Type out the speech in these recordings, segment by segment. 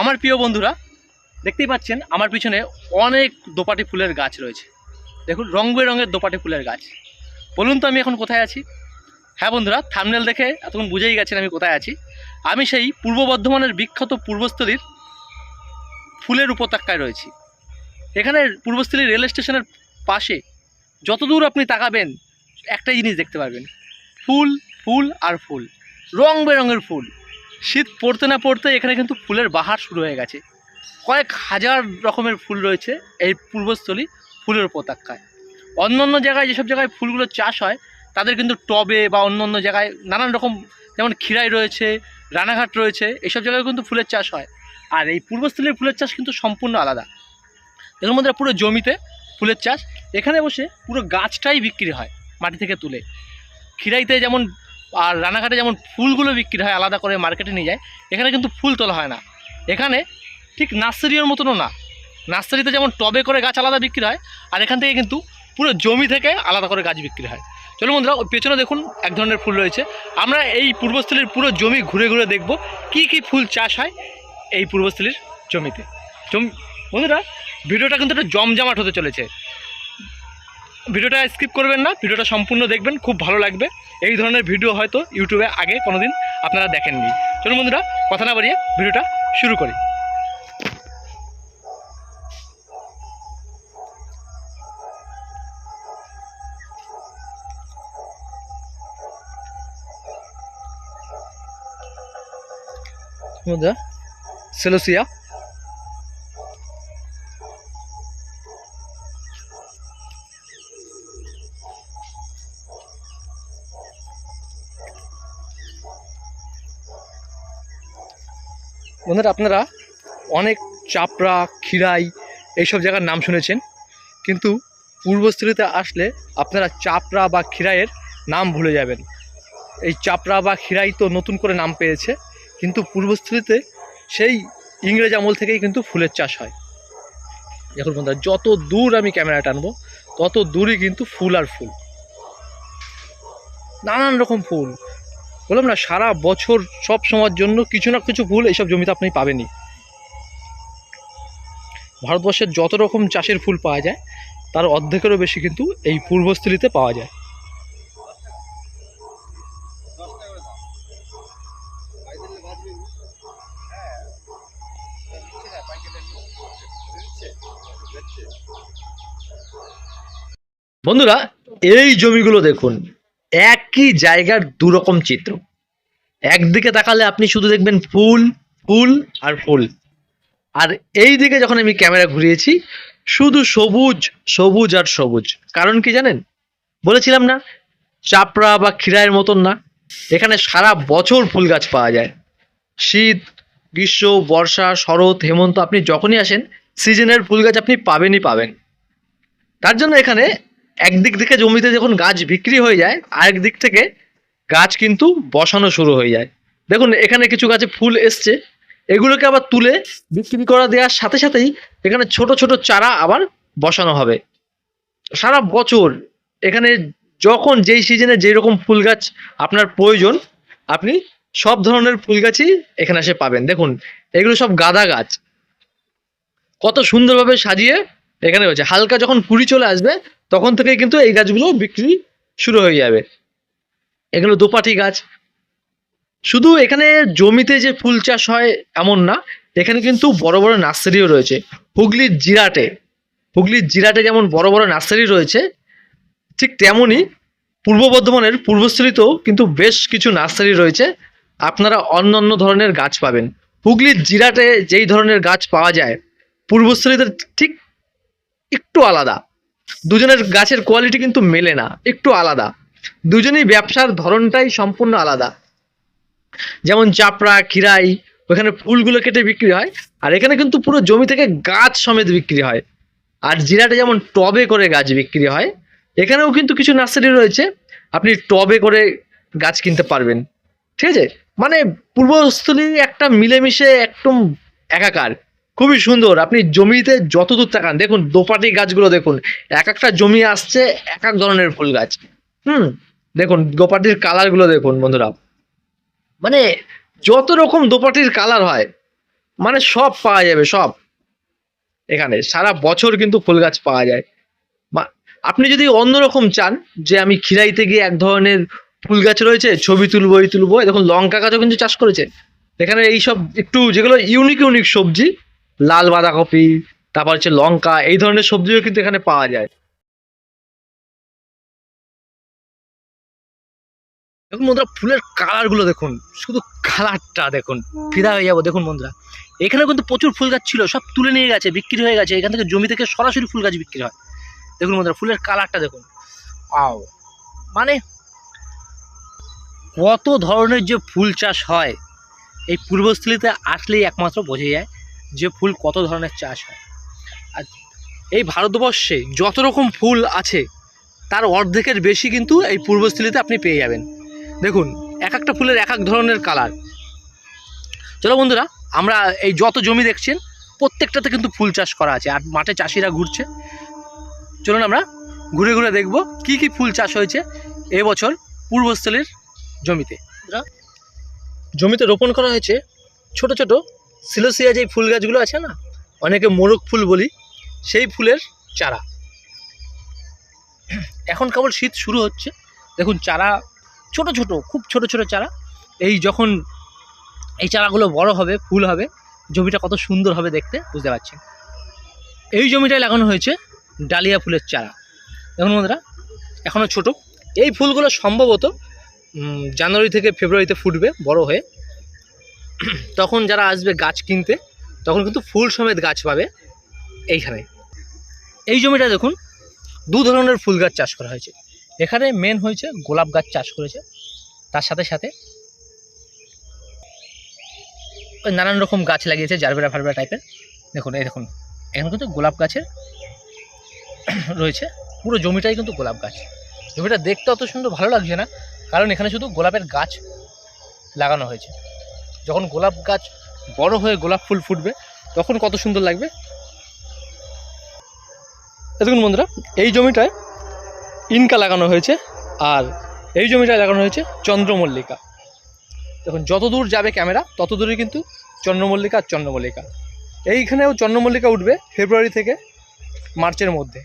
আমার প্রিয় বন্ধুরা, দেখতেই পাচ্ছেন আমার পিছনে অনেক দোপাটি ফুলের গাছ রয়েছে। দেখুন রং বেরঙের দোপাটি ফুলের গাছ। বলুন তো আমি এখন কোথায় আছি? হ্যাঁ বন্ধুরা, থামনেল দেখে এতক্ষণ বুঝেই গেছেন আমি কোথায় আছি। আমি সেই পূর্ব বর্ধমানের বিখ্যাত পূর্বস্থলীর ফুলের উপত্যকায় রয়েছি। এখানে পূর্বস্থলী রেল স্টেশনের পাশে যতদূর আপনি তাকাবেন, একটাই জিনিস দেখতে পারবেন। ফুল ফুল আর ফুল। রং বেরঙের ফুল। শীত পড়তে না পড়তে এখানে কিন্তু ফুলের বাহার শুরু হয়ে গেছে। কয়েক হাজার রকমের ফুল রয়েছে এই পূর্বস্থলী ফুলের উপত্যকায় অন্য অন্য জায়গায় যেসব জায়গায় ফুলগুলো চাষ হয়, তাদের কিন্তু টবে বা অন্য অন্য জায়গায় নানান রকম যেমন খিরাই রয়েছে, রানাঘাট রয়েছে এইসব জায়গায় কিন্তু ফুলের চাষ হয়। আর এই পূর্বস্থলীর ফুলের চাষ কিন্তু সম্পূর্ণ আলাদা। এর মধ্যে পুরো জমিতে ফুলের চাষ। এখানে বসে পুরো গাছটাই বিক্রি হয় মাটি থেকে তুলে। খিরাইতে যেমন আর রানাঘাটে যেমন ফুলগুলো বিক্রি হয়, আলাদা করে মার্কেটে নিয়ে যায়, এখানে কিন্তু ফুল তোলা হয় না। এখানে ঠিক নার্সারির মতনও না। নার্সারিতে যেমন টবে করে গাছ আলাদা বিক্রি হয়, আর এখান থেকে কিন্তু পুরো জমি থেকে আলাদা করে গাছ বিক্রি হয়। চলো বন্ধুরা পেছনে দেখুন এক ধরনের ফুল রয়েছে। আমরা এই পূর্বস্থলীর পুরো জমি ঘুরে ঘুরে দেখব কি কি ফুল চাষ হয় এই পূর্বস্থলীর জমিতে। জমি বন্ধুরা, ভিডিওটা কিন্তু একটা জমজমাট হতে চলেছে। ভিডিওটা স্কিপ করবেন না, ভিডিওটা সম্পূর্ণ দেখবেন, খুব ভালো লাগবে। এই ধরনের ভিডিও হয়তো ইউটিউবে আগে কোনোদিন আপনারা দেখেননি। চলুন বন্ধুরা, কথা না বাড়িয়ে ভিডিওটা শুরু করি। বন্ধুরা, সেলোসিয়া। বন্ধুরা আপনারা অনেক চাপড়া খিরাই এইসব জায়গার নাম শুনেছেন। কিন্তু পূর্বস্থলীতে আসলে আপনারা চাপড়া বা খিরাইয়ের নাম ভুলে যাবেন। এই চাপড়া বা খিরাই তো নতুন করে নাম পেয়েছে, কিন্তু পূর্বস্থলীতে সেই ইংরেজ আমল থেকেই কিন্তু ফুলের চাষ হয়। দেখুন বন্ধুরা, যত দূর আমি ক্যামেরা টানবো, তত দূরই কিন্তু ফুল আর ফুল। নানান রকম ফুল বললাম না, সারা বছর সব সময়ের জন্য কিছু না কিছু ফুল এইসব জমিতে আপনি পাবেনই। ভারতবর্ষের যত রকম চাষের ফুল পাওয়া যায়, তার অর্ধেকেরও বেশি কিন্তু এই পূর্বস্থলীতে পাওয়া যায়। বন্ধুরা, এই জমিগুলো দেখুন। একই জায়গার দুরকম চিত্র। একদিকে তাকালে আপনি শুধু দেখবেন ফুল ফুল আর ফুল। আর এই দিকে যখন আমি ক্যামেরা ঘুরিয়েছি, শুধু সবুজ সবুজ আর সবুজ। কারণ কি জানেন? বলেছিলাম না, চাপড়া বা খিরায়ের মতন না। এখানে সারা বছর ফুল গাছ পাওয়া যায়। শীত, গ্রীষ্ম, বর্ষা, শরৎ, হেমন্ত, আপনি যখনই আসেন, সিজনের ফুল গাছ আপনি পাবেনই পাবেন। তার জন্য এখানে একদিক থেকে জমিতে যখন গাছ বিক্রি হয়ে যায়, আরেক দিক থেকে গাছ কিন্তু বসানো শুরু হয়ে যায়। দেখুন, এখানে কিছু গাছে ফুল এসছে। এগুলোকে আবার তুলে বিক্রি করা দেওয়ার সাথে সাথেই এখানে ছোট ছোট চারা আবার বসানো হবে। সারা বছর এখানে যখন যেই সিজনে যেই রকম ফুল গাছ আপনার প্রয়োজন, আপনি সব ধরনের ফুল গাছই এখানে এসে পাবেন। দেখুন, এগুলো সব গাঁদা গাছ। কত সুন্দরভাবে সাজিয়ে এখানে হয়েছে। হালকা যখন কুড়ি চলে আসবে তখন থেকে কিন্তু এই গাছগুলো বিক্রি শুরু হয়ে যাবে। এগুলো দোপাটি গাছ। শুধু এখানে জমিতে যে ফুল চাষ হয় এমন না, এখানে কিন্তু বড় বড় নার্সারিও রয়েছে। হুগলির জিরাটে হুগলির জিরাটে যেমন বড় বড় নার্সারি রয়েছে, ঠিক তেমনই পূর্ব বর্ধমানের পূর্বস্থলীতেও কিন্তু বেশ কিছু নার্সারি রয়েছে। আপনারা অন্য অন্য ধরনের গাছ পাবেন। হুগলির জিরাটে যেই ধরনের গাছ পাওয়া যায় পূর্বস্থলীতে ঠিক একটু আলাদা। দুজনের গাছের কোয়ালিটি কিন্তু মেলে না, একটু আলাদা। দুজনেই ব্যবসার ধরনটাই সম্পূর্ণ আলাদা। যেমন চাপড়া খিরাই ওখানে ফুলগুলো কেটে বিক্রি হয়, আর এখানে কিন্তু পুরো জমি থেকে গাছ সমেত বিক্রি হয়। আর জিরাটে যেমন টবে করে গাছ বিক্রি হয়, এখানেও কিন্তু কিছু নার্সারি রয়েছে, আপনি টবে করে গাছ কিনতে পারবেন। ঠিক আছে? মানে পূর্বস্থলী একটা মিলেমিশে একদম একাকার। খুবই সুন্দর। আপনি জমিতে যত দূর তাকান, দেখুন দোপাটি গাছগুলো দেখুন, এক একটা জমি আসছে এক এক ধরনের ফুল গাছ। হুম, দেখুন দোপাটির কালারগুলো দেখুন বন্ধুরা। মানে যত রকম দোপাটির কালার হয় মানে সব পাওয়া যাবে, সব। এখানে সারা বছর কিন্তু ফুল গাছ পাওয়া যায়। আপনি যদি অন্যরকম চান, যে আমি খিরাইতে গিয়ে এক ধরনের ফুল গাছ রয়েছে, ছবি তুলবো, এই তুলবো, দেখুন লঙ্কা গাছও কিন্তু চাষ করেছে। এখানে এই সব একটু যেগুলো ইউনিক ইউনিক সবজি লাল বাঁধাকপি, তারপর হচ্ছে লঙ্কা, এই ধরনের সবজিও কিন্তু এখানে পাওয়া যায়। দেখুন বন্ধুরা, ফুলের কালারগুলো দেখুন, শুধু কালারটা দেখুন, ফিদা হয়ে যাব, দেখুন বন্ধুরা। এখানে কিন্তু প্রচুর ফুল গাছ ছিল, সব তুলে নিয়ে গেছে, বিক্রি হয়ে গেছে, এখান থেকে জমি থেকে সরাসরি ফুল গাছ বিক্রি হয়। দেখুন বন্ধুরা, ফুলের কালারটা দেখুন। আও মানে কত ধরনের যে ফুল চাষ হয়, এই পূর্বস্থলীতে আসলেই একমাত্র বোঝা যায় যে ফুল কত ধরনের চাষ হয়। আর এই ভারতবর্ষে যত রকম ফুল আছে তার অর্ধেকের বেশি কিন্তু এই পূর্বস্থলীতে আপনি পেয়ে যাবেন। দেখুন এক একটা ফুলের এক এক ধরনের কালার। চলো বন্ধুরা আমরা এই যত জমি দেখছেন প্রত্যেকটাতে কিন্তু ফুল চাষ করা আছে আর মাঠে চাষিরা ঘুরছে। চলুন আমরা ঘুরে ঘুরে দেখব কি কি ফুল চাষ হয়েছে এবছর পূর্বস্থলীর জমিতে। জমিতে রোপণ করা হয়েছে ছোট ছোট সিলোসিয়া যে ফুল গাছগুলো আছে না, অনেকে মোরগ ফুল বলি, সেই ফুলের চারা। এখন কেবল শীত শুরু হচ্ছে। দেখুন, চারা ছোট ছোট, খুব ছোট ছোট চারা। এই যখন এই চারাগুলো বড় হবে, ফুল হবে, জমিটা কত সুন্দর হবে দেখতে, বুঝতে পারছেন? এই জমিটায় লাগানো হয়েছে ডালিয়া ফুলের চারা। দেখুন বন্ধুরা এখনও ছোট। এই ফুলগুলো সম্ভবত জানুয়ারি থেকে ফেব্রুয়ারিতে ফুটবে বড় হয়ে। তখন যারা আসবে গাছ কিনতে, তখন কিন্তু ফুল সমেত গাছ পাবে এইখানে। এই জমিটা দেখুন, দু ধরনের ফুল গাছ চাষ করা হয়েছে। এখানে মেন হয়েছে গোলাপ গাছ চাষ করেছে, তার সাথে সাথে নানান রকম গাছ লাগিয়েছে জারবেরা ফারবেরা টাইপের দেখুন, এই দেখুন, এখানে কিন্তু গোলাপ গাছের রয়েছে। পুরো জমিটাই কিন্তু গোলাপ গাছ। জমিটা দেখতে অত সুন্দর ভালো লাগছে না, কারণ এখানে শুধু গোলাপের গাছ লাগানো হয়েছে। যখন গোলাপ গাছ বড় হয়ে গোলাপ ফুল ফুটবে, তখন কত সুন্দর লাগবে? দেখুন বন্ধুরা, এই জমিটায় ইনকা লাগানো হয়েছে আর এই জমিটায় লাগানো হয়েছে চন্দ্রমল্লিকা। দেখুন যত দূর যাবে ক্যামেরা তত দূরে কিন্তু চন্দ্রমল্লিকা আর চন্দ্রমল্লিকা। এইখানেও চন্দ্রমল্লিকা উঠবে ফেব্রুয়ারি থেকে মার্চের মধ্যে।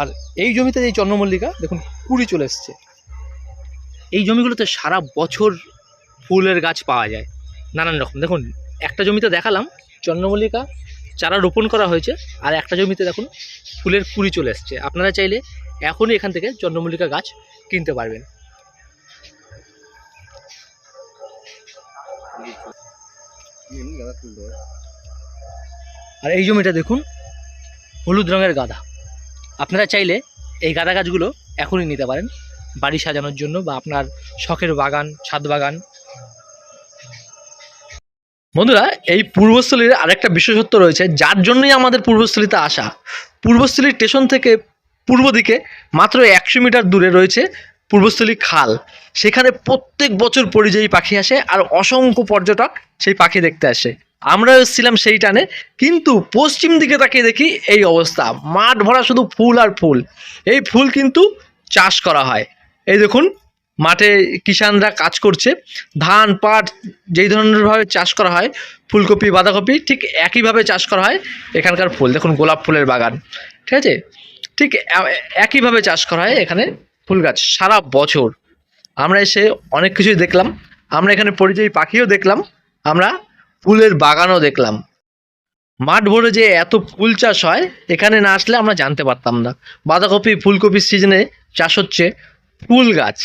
আর এই জমিতে এই চন্দ্রমল্লিকা, দেখুন, কুড়ি চলে এসছে। এই জমিগুলোতে সারা বছর ফুলের গাছ পাওয়া যায়। নানান রকম। দেখুন, একটা জমিতে দেখালাম চন্দ্রমল্লিকা, চারা রোপণ করা হয়েছে, আর একটা জমিতে দেখুন ফুলের কুড়ি চলে এসছে। আপনারা চাইলে এখনই এখান থেকে চন্দ্রমল্লিকা গাছ কিনতে পারবেন। আর এই জমিটা দেখুন, হলুদ রঙের গাঁদা। আপনারা চাইলে এই গাঁদা গাছগুলো এখনই নিতে পারেন বাড়ি সাজানোর জন্য বা আপনার শখের বাগান, ছাদ বাগান বন্ধুরা, এই পূর্বস্থলীর আরেকটা বিশেষত্ব রয়েছে, যার জন্যই আমাদের পূর্বস্থলীতে আসা। পূর্বস্থলী স্টেশন থেকে পূর্ব দিকে মাত্র একশো মিটার দূরে রয়েছে পূর্বস্থলী খাল। সেখানে প্রত্যেক বছর পরিযায়ী পাখি আসে আর অসংখ্য পর্যটক সেই পাখি দেখতে আসে। আমরা এসেছিলাম সেই টানে, কিন্তু পশ্চিম দিকে তাকিয়ে দেখি এই অবস্থা। মাঠ ভরা শুধু ফুল আর ফুল। এই ফুল কিন্তু চাষ করা হয়। এই দেখুন মাঠে কিষানরা কাজ করছে। ধান, পাট যেই ধরনের ভাবে চাষ করা হয়, ফুলকপি, বাঁধাকপি ঠিক একইভাবে চাষ করা হয় এখানকার ফুল। দেখুন গোলাপ ফুলের বাগান, ঠিক আছে? ঠিক একইভাবে চাষ করা হয় এখানে ফুল গাছ সারা বছর। আমরা এসে অনেক কিছুই দেখলাম। আমরা এখানে পরিযায়ী পাখিও দেখলাম। আমরা ফুলের বাগানও দেখলাম। মাঠ ভরে যে এত ফুল চাষ হয়, এখানে না আসলে আমরা জানতে পারতাম না। বাঁধাকপি, ফুলকপির সিজনে চাষ হচ্ছে ফুল গাছ।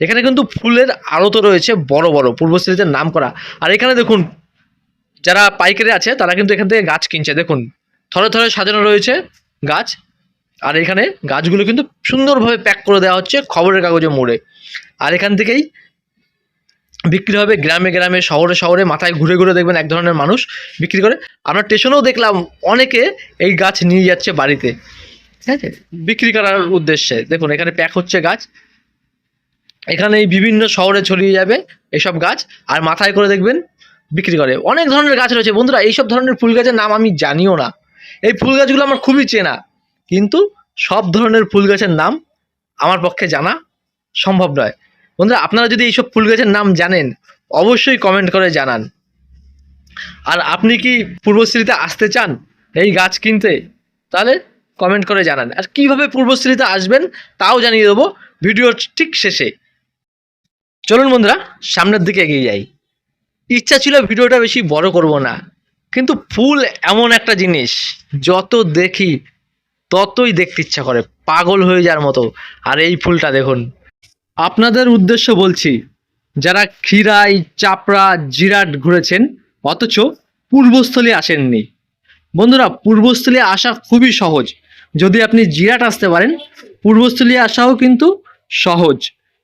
এখানে কিন্তু ফুলের আড়তও রয়েছে বড় বড় পূর্বশ্রীতে নাম করা আর এখানে দেখুন, যারা পাইকারি আছে, তারা কিন্তু এখান থেকে গাছ কিনছে। দেখুন থরে থরে সাজানো রয়েছে গাছ। আর এখানে গাছগুলো কিন্তু সুন্দরভাবে প্যাক করে দেওয়া হচ্ছে খবরের কাগজে মোড়ে। আর এখান থেকেই বিক্রি হবে গ্রামে গ্রামে, শহরে শহরে, মাথায় ঘুরে ঘুরে দেখবেন এক ধরনের মানুষ বিক্রি করে। আমরা স্টেশনেও দেখলাম অনেকে এই গাছ নিয়ে যাচ্ছে বাড়িতে। ঠিক আছে? বিক্রি করার উদ্দেশ্যে। দেখুন, এখানে প্যাক হচ্ছে গাছ। এখানে এই বিভিন্ন শহরে ছড়িয়ে যাবে এসব গাছ, আর মাথায় করে দেখবেন বিক্রি করে। অনেক ধরনের গাছ রয়েছে। বন্ধুরা, এইসব ধরনের ফুল গাছের নাম আমি জানিও না। এই ফুল গাছগুলো আমার খুবই চেনা। কিন্তু সব ধরনের ফুল গাছের নাম আমার পক্ষে জানা সম্ভব নয়। বন্ধুরা, আপনারা যদি এইসব ফুল গাছের নাম জানেন, অবশ্যই কমেন্ট করে জানান। আর আপনি কি পূর্বশ্রীতে আসতে চান এই গাছ কিনতে? তাহলে কমেন্ট করে জানান। আর কীভাবে পূর্বশ্রীতে আসবেন, তাও জানিয়ে দেবো ভিডিওর ঠিক শেষে। চলুন বন্ধুরা, সামনের দিকে এগিয়ে যাই। ইচ্ছা ছিল ভিডিওটা বেশি বড় করব না, কিন্তু ফুল এমন একটা জিনিস, যত দেখি ততই দেখতে ইচ্ছা করে, পাগল হয়ে যাওয়ার মতো। আর এই ফুলটা দেখুন। আপনাদের উদ্দেশ্য বলছি, যারা খিরাই চাপড়া, জিরাট ঘুরেছেন, অথচ পূর্বস্থলী আসেননি। বন্ধুরা, পূর্বস্থলী আসা খুবই সহজ। যদি আপনি জিরাট আসতে পারেন, পূর্বস্থলী আসাও কিন্তু সহজ।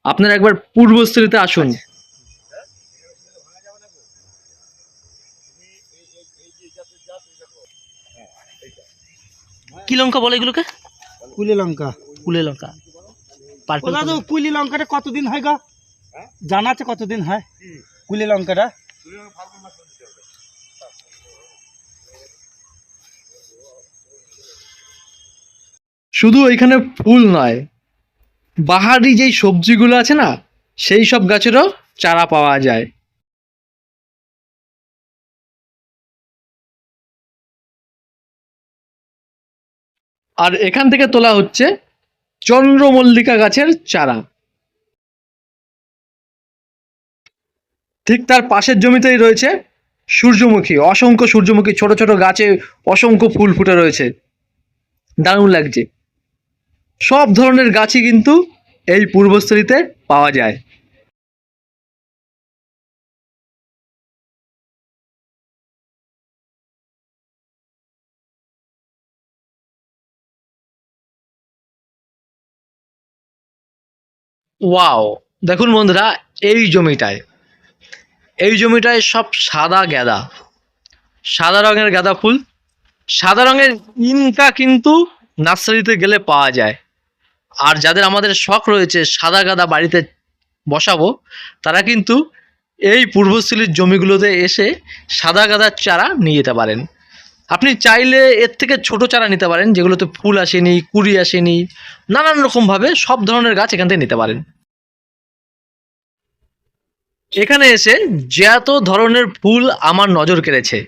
আপনারা একবার পূর্বস্থলীতে আসুন। কি লঙ্কা বলে এগুলোকে? কুলি লঙ্কা। কুলে লঙ্কা। ওটা কুলি লঙ্কাটা কতদিন হয় গা? জানা আছে কতদিন হয়? কুলি লঙ্কাটা? শুধু এখানে ফুল নয় বাহারি যেই সবজিগুলো আছে না, সেই সব গাছেরও চারা পাওয়া যায়। আর এখান থেকে তোলা হচ্ছে চন্দ্রমল্লিকা গাছের চারা। ঠিক তার পাশের জমিতেই রয়েছে সূর্যমুখী, অসংখ্য সূর্যমুখী, ছোট ছোট গাছে অসংখ্য ফুল ফুটে রয়েছে। দারুণ লাগছে। সব ধরনের গাছই কিন্তু এই পূর্বস্থলীতে পাওয়া যায়। ওয়াও, দেখুন বন্ধুরা, এই জমিটায়। এই জমিটায় সব সাদা গাঁদা। সাদা রঙের গাঁদা ফুল। সাদা রঙের ইনকা কিন্তু নার্সারিতে গেলে পাওয়া যায়। আর যাদের আমাদের শখ রয়েছে সাদা গাদা বাড়িতে বসাবো, তারা কিন্তু এই পূর্বস্থলীর জমিগুলোতে এসে সাদা গাদার চারা নিয়ে যেতে পারেন। আপনি চাইলে এর থেকে ছোট চারা নিতে পারেন, যেগুলোতে ফুল আসেনি, কুড়ি আসেনি, নানান রকমভাবে সব ধরনের গাছ এখান থেকে নিতে পারেন। এখানে এসে যত ধরনের ফুল আমার নজর কেড়েছে,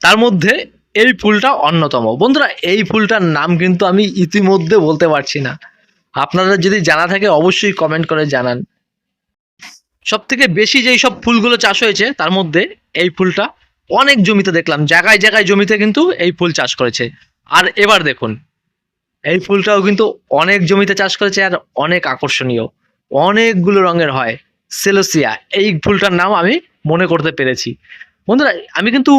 তার মধ্যে এই ফুলটা অন্যতম। বন্ধুরা, এই ফুলটার নাম কিন্তু আমি ইতিমধ্যে বলতে পারছি না। আপনাদের যদি জানা থাকে, অবশ্যই কমেন্ট করে জানান। সব থেকে বেশি যেই সব ফুলগুলো চাষ হয়েছে, তার মধ্যে এই ফুলটা অনেক জমিতে দেখলাম। জায়গায় জায়গায় জমিতে কিন্তু এই ফুল চাষ করেছে। আর এবার দেখুন, এই ফুলটাও কিন্তু অনেক জমিতে চাষ করেছে আর অনেক আকর্ষণীয়। অনেকগুলো রঙের হয়। সেলোসিয়া এই ফুলটার নাম আমি মনে করতে পেরেছি। বন্ধুরা, আমি কিন্তু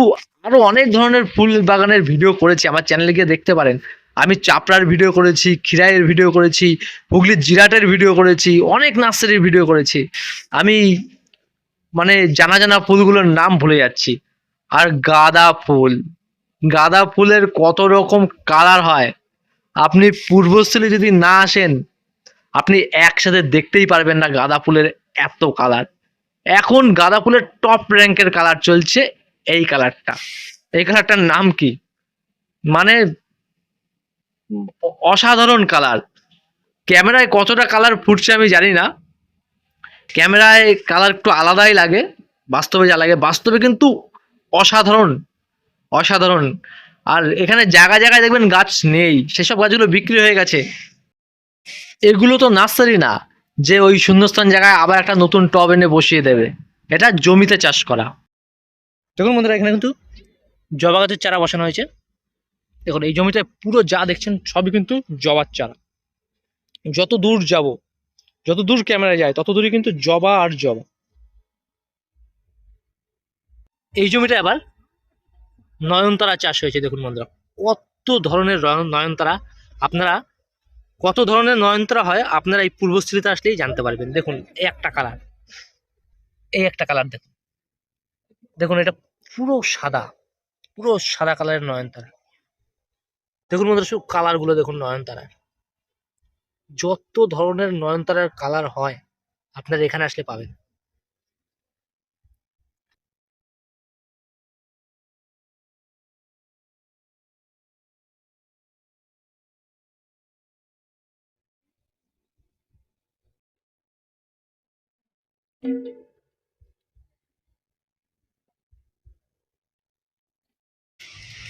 আরও অনেক ধরনের ফুল বাগানের ভিডিও করেছি। আমার চ্যানেলে গিয়ে দেখতে পারেন। আমি চাপড়ার ভিডিও করেছি, খিরাইয়ের ভিডিও করেছি, হুগলির জিরাটের ভিডিও করেছি, অনেক নার্সারির ভিডিও করেছি। আমি মানে জানা জানা ফুলগুলোর নাম ভুলে যাচ্ছি। আর গাঁদা ফুল। গাঁদা ফুলের কত রকম কালার হয়? আপনি পূর্বস্থলী যদি না আসেন, আপনি একসাথে দেখতেই পারবেন না গাঁদা ফুলের এত কালার এখন গাঁদা ফুলের টপ র্যাঙ্কের কালার চলছে এই কালারটা এই কালারটার নাম কি? মানে অসাধারণ কালার। ক্যামেরায় কতটা কালার ফুটছে আমি জানি না। ক্যামেরায় কালার একটু আলাদাই লাগে বাস্তবে যা লাগে। বাস্তবে কিন্তু অসাধারণ অসাধারণ। আর এখানে জায়গায় জায়গায় দেখবেন গাছ নেই। সেসব গাছগুলো বিক্রি হয়ে গেছে। এগুলো তো নার্সারি না যে ওই শূন্যস্থান জায়গায় আবার একটা নতুন টব এনে বসিয়ে দেবে। এটা জমিতে চাষ করা। দেখুন বন্ধুরা এখানে কিন্তু জবা গাছের চারা বসানো হয়েছে। দেখুন, এই জমিটায় পুরো যা দেখছেন সবই কিন্তু জবার চারা। যত দূর যাব, যত দূর ক্যামেরা যায়, তত দূরে কিন্তু জবা আর জবা। এই জমিটা আবার নয়নতারা চাষ হয়েছে, দেখুন বন্ধুরা। কত ধরনের নয়নতারা, আপনারা কত ধরনের নয়নতারা হয়, আপনারা এই পূর্বস্থিতিতে আসলেই জানতে পারবেন। দেখুন একটা কালার এই একটা কালার দেখুন। দেখুন, এটা পুরো সাদা পুরো সাদা কালারের নয়নতারা। দেখুন বন্ধুরা, শুধু কালারগুলো দেখুন নয়নতারার। যত ধরনের নয়নতারার কালার হয়, আপনারা এখানে আসলে পাবেন।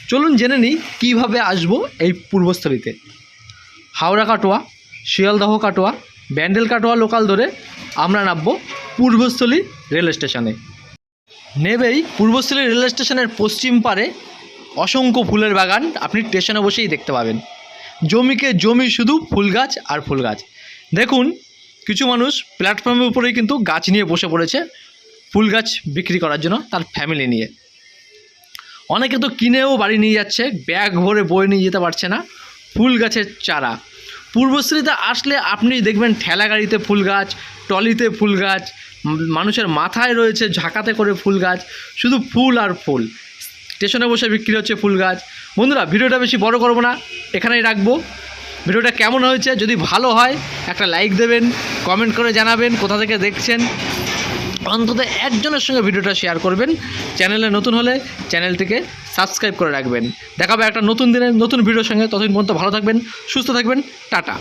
চলুন জেনে নিই কীভাবে আসব এই পূর্বস্থলীতে। হাওড়া কাটোয়া, শিয়ালদহ কাটোয়া, ব্যান্ডেল কাটোয়া লোকাল ধরে আমরা নামবো পূর্বস্থলী রেল স্টেশনে। নেবেই পূর্বস্থলী রেল স্টেশনের পশ্চিম পারে অসংখ্য ফুলের বাগান আপনি স্টেশনে বসেই দেখতে পাবেন। জমিকে জমি শুধু ফুল গাছ আর ফুল গাছ। দেখুন, কিছু মানুষ প্ল্যাটফর্মের উপরেই কিন্তু গাছ নিয়ে বসে পড়েছে ফুল গাছ বিক্রি করার জন্য তার ফ্যামিলি নিয়ে। অনেকে তো কিনেও বাড়ি নিয়ে যাচ্ছে, ব্যাগ ভরে বয়ে নিয়ে যেতে পারছে না, ফুল গাছের চারা। পূর্বশ্রীতে আসলে আপনি দেখবেন ঠেলা গাড়িতে ফুল গাছ টলিতে ফুল গাছ, মানুষের মাথায় রয়েছে ঝাঁকাতে করে ফুল গাছ, শুধু ফুল আর ফুল। স্টেশনে বসে বিক্রি হচ্ছে ফুল গাছ। বন্ধুরা, ভিডিওটা বেশি বড় করব না, এখানেই রাখব। ভিডিওটা কেমন হয়েছে, যদি ভালো হয়, একটা লাইক দেবেন, কমেন্ট করে জানাবেন, কোথা থেকে দেখছেন। অন্তত একজনের সঙ্গে ভিডিওটা শেয়ার করবেন। চ্যানেলে নতুন হলে চ্যানেলটিকে সাবস্ক্রাইব করে রাখবেন। দেখাবে একটা নতুন দিনের নতুন ভিডিওর সঙ্গে। ততদিন পর্যন্ত ভালো থাকবেন, সুস্থ থাকবেন, টাটা।